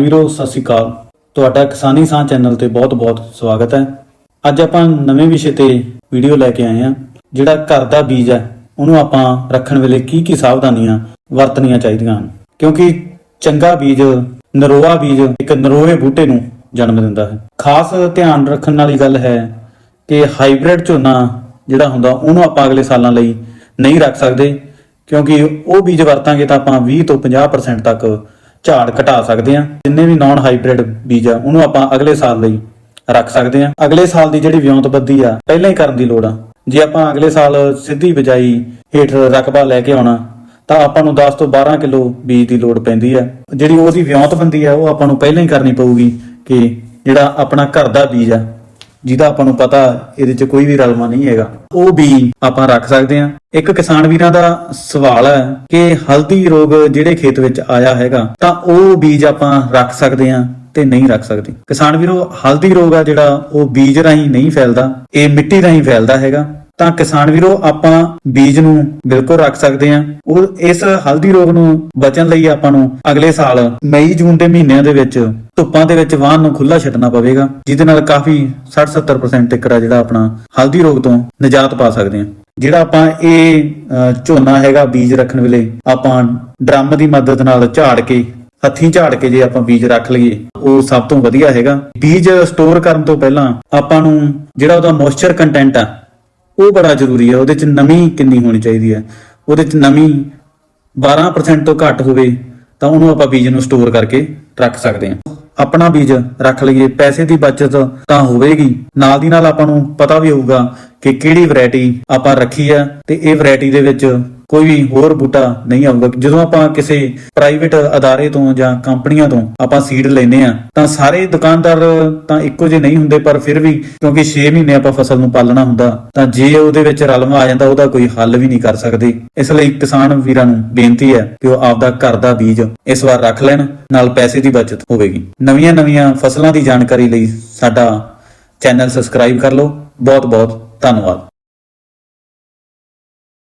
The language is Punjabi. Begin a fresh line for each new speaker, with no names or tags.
ਵੀਰੋ, ਸਤਿ ਸ਼੍ਰੀ ਅਕਾਲ। ਤੁਹਾਡਾ ਕਿਸਾਨੀ ਸਾਂ ਚੈਨਲ ਤੇ ਬਹੁਤ-ਬਹੁਤ ਸਵਾਗਤ ਹੈ। ਅੱਜ ਆਪਾਂ ਨਵੇਂ ਵਿਸ਼ੇ ਤੇ ਵੀਡੀਓ ਲੈ ਕੇ ਆਏ ਹਾਂ, ਜਿਹੜਾ ਘਰ ਦਾ ਬੀਜ ਹੈ, ਉਹਨੂੰ ਆਪਾਂ ਰੱਖਣ ਵੇਲੇ ਕੀ ਕੀ ਸਾਵਧਾਨੀਆਂ ਵਰਤਣੀਆਂ ਚਾਹੀਦੀਆਂ ਹਨ। ਕਿਉਂਕਿ ਚੰਗਾ ਬੀਜ, ਨਰੋਆ ਬੀਜ ਇੱਕ ਨਰੋਏ ਬੂਟੇ ਨੂੰ ਜਨਮ ਦਿੰਦਾ ਹੈ। ਖਾਸ ਧਿਆਨ ਰੱਖਣ ਵਾਲੀ ਗੱਲ ਹੈ ਕਿ ਹਾਈਬ੍ਰਿਡ ਝੋਨਾ ਜਿਹੜਾ ਹੁੰਦਾ, ਉਹਨੂੰ ਆਪਾਂ ਅਗਲੇ ਸਾਲਾਂ ਲਈ ਨਹੀਂ ਰੱਖ ਸਕਦੇ। ਕਿਉਂਕਿ ਉਹ ਬੀਜ ਵਰਤਾਂਗੇ ਤਾਂ ਆਪਾਂ 20 ਤੋਂ 50% ਤੱਕ ਝਾੜ ਘਟਾ ਸਕਦੇ ਹਾਂ। ਜਿੰਨੇ ਵੀ ਨਾਨ ਹਾਈਬ੍ਰਿਡ ਬੀਜ ਆ, ਉਹਨੂੰ ਆਪਾਂ ਅਗਲੇ ਸਾਲ ਲਈ ਰੱਖ ਸਕਦੇ ਹਾਂ। ਅਗਲੇ ਸਾਲ ਦੀ ਜਿਹੜੀ ਵਿਉਂਤਬੱਦੀ ਆ, ਪਹਿਲਾਂ ਹੀ ਕਰਨ ਦੀ ਲੋੜ ਆ। ਜੇ ਆਪਾਂ ਅਗਲੇ ਸਾਲ ਸਿੱਧੀ ਬਿਜਾਈ ਹੇਠ ਰਕਬਾ ਲੈ ਕੇ ਆਉਣਾ, ਤਾਂ ਆਪਾਂ ਨੂੰ 10 ਤੋਂ 12 ਕਿਲੋ ਬੀਜ ਦੀ ਲੋੜ ਪੈਂਦੀ ਆ। ਜਿਹੜੀ ਉਹਦੀ ਵਿਉਂਤਬੰਦੀ ਆ, ਉਹ ਆਪਾਂ ਨੂੰ ਪਹਿਲਾਂ ਹੀ ਕਰਨੀ ਪਊਗੀ ਕਿ ਜਿਹੜਾ ਆਪਣਾ ਘਰ ਦਾ ਬੀਜ ਆ ਜਿਹਦਾ ਆਪਾਂ ਨੂੰ ਪਤਾ ਇਹਦੇ 'ਚ ਕੋਈ ਵੀ ਰਲਵਾ ਨਹੀਂ ਹੈਗਾ। ਉਹ ਵੀ ਆਪਾਂ ਰੱਖ ਸਕਦੇ ਹਾਂ। ਇੱਕ ਕਿਸਾਨ ਵੀਰਾਂ ਦਾ ਸਵਾਲ ਹੈ ਕਿ ਹਲਦੀ ਰੋਗ ਜਿਹੜੇ ਖੇਤ ਵਿੱਚ ਆਇਆ ਹੈਗਾ, ਤਾਂ ਉਹ ਬੀਜ ਆਪਾਂ ਰੱਖ ਸਕਦੇ ਹਾਂ ਤੇ ਨਹੀਂ ਰੱਖ ਸਕਦੇ। ਕਿਸਾਨ ਵੀਰੋ, ਹਲਦੀ ਰੋਗ ਆ ਜਿਹੜਾ, ਉਹ ਬੀਜ ਰਾਹੀਂ ਨਹੀਂ ਫੈਲਦਾ, ਇਹ ਮਿੱਟੀ ਰਾਹੀਂ ਫੈਲਦਾ ਹੈਗਾ। ਤਾਂ ਕਿਸਾਨ ਵੀਰੋ, ਆਪਾਂ ਬੀਜ ਨੂੰ ਬਿਲਕੁਲ ਰੱਖ ਸਕਦੇ ਹਾਂ। ਉਹ ਇਸ ਹਲਦੀ ਰੋਗ ਨੂੰ ਬਚਣ ਲਈ ਆਪਾਂ ਨੂੰ ਅਗਲੇ ਸਾਲ ਮਈ, ਜੂਨ ਦੇ ਮਹੀਨਿਆਂ ਦੇ ਵਿੱਚ ਧੁੱਪਾਂ ਦੇ ਵਿੱਚ ਵਾਹਨ ਨੂੰ ਖੁੱਲਾ ਛੱਡਣਾ ਪਵੇਗਾ, ਜਿਹਦੇ ਨਾਲ ਕਾਫੀ 60-70% ਤੱਕ ਜਿਹੜਾ ਆਪਣਾ ਹਲਦੀ ਰੋਗ ਤੋਂ ਨਿਜਾਤ ਪਾ ਸਕਦੇ ਹਾਂ। ਜਿਹੜਾ ਆਪਾਂ ਇਹ ਝੋਨਾ ਹੈਗਾ ਬੀਜ ਰੱਖਣ ਵੇਲੇ, ਆਪਾਂ ਡਰਮ ਦੀ ਮਦਦ ਨਾਲ ਝਾੜ ਕੇ, ਹੱਥੀਂ ਝਾੜ ਕੇ ਜੇ ਆਪਾਂ ਬੀਜ ਰੱਖ ਲਈਏ, ਉਹ ਸਭ ਤੋਂ ਵਧੀਆ ਹੈਗਾ। ਬੀਜ ਸਟੋਰ ਕਰਨ ਤੋਂ ਪਹਿਲਾਂ ਆਪਾਂ ਨੂੰ ਜਿਹੜਾ ਉਹਦਾ ਮੋਇਸਚਰ ਕੰਟੈਂਟ ਆ ਉਹ ਬੜਾ ਜ਼ਰੂਰੀ ਹੈ, ਉਹਦੇ ਚ ਨਮੀ ਕਿੰਨੀ ਹੋਣੀ ਚਾਹੀਦੀ ਹੈ। ਉਹਦੇ ਚ ਨਮੀ 12% ਤੋਂ ਘੱਟ ਹੋਵੇ, ਤਾਂ ਉਹਨੂੰ ਆਪਾਂ ਬੀਜ ਨੂੰ ਸਟੋਰ ਕਰਕੇ ਰੱਖ ਸਕਦੇ ਹਾਂ। ਆਪਣਾ ਬੀਜ ਰੱਖ ਲਈਏ, ਪੈਸੇ ਦੀ ਬਚਤ ਤਾਂ ਹੋਵੇਗੀ। ਨਾਲ ਦੀ ਨਾਲ ਆਪਾਂ ਨੂੰ ਪਤਾ ਵੀ ਹੋਊਗਾ ਕਿ ਕਿਹੜੀ ਵੈਰਾਈਟੀ ਆਪਾਂ ਰੱਖੀ ਆ ਤੇ ਇਹ ਵੈਰਾਈਟੀ ਦੇ ਵਿੱਚ ਕੋਈ ਵੀ ਹੋਰ ਬੂਟਾ ਨਹੀਂ ਆਊਗਾ। ਜਦੋਂ ਆਪਾਂ ਕਿਸੇ ਪ੍ਰਾਈਵੇਟ ਅਦਾਰੇ ਤੋਂ ਜਾਂ ਕੰਪਨੀਆਂ ਤੋਂ ਆਪਾਂ ਸੀਡ ਲੈਨੇ ਆ ਤਾਂ ਸਾਰੇ ਦੁਕਾਨਦਾਰ ਤਾਂ ਇੱਕੋ ਜਿਹੇ ਨਹੀਂ ਹੁੰਦੇ, ਪਰ ਫਿਰ ਵੀ ਕਿਉਂਕਿ 6 ਮਹੀਨੇ ਆਪਾਂ ਫਸਲ ਨੂੰ ਪਾਲਣਾ ਹੁੰਦਾ, ਤਾਂ ਜੇ ਉਹਦੇ ਵਿੱਚ ਰਲਵਾ ਆ ਜਾਂਦਾ, ਉਹਦਾ ਕੋਈ ਹੱਲ ਵੀ ਨਹੀਂ ਕਰ ਸਕਦੇ। ਇਸ ਲਈ ਕਿਸਾਨ ਵੀਰਾਂ ਨੂੰ ਬੇਨਤੀ ਹੈ ਕਿ ਉਹ ਆਪਦਾ ਘਰ ਦਾ ਬੀਜ ਇਸ ਵਾਰ ਰੱਖ ਲੈਣ, ਨਾਲ ਪੈਸੇ ਦੀ ਬਚਤ ਹੋਵੇਗੀ। ਨਵੀਆਂ ਨਵੀਆਂ ਫਸਲਾਂ ਦੀ ਜਾਣਕਾਰੀ ਲਈ ਸਾਡਾ ਚੈਨਲ ਸਬਸਕ੍ਰਾਈਬ ਕਰ ਲਓ। ਬਹੁਤ ਬਹੁਤ ਧੰਨਵਾਦ।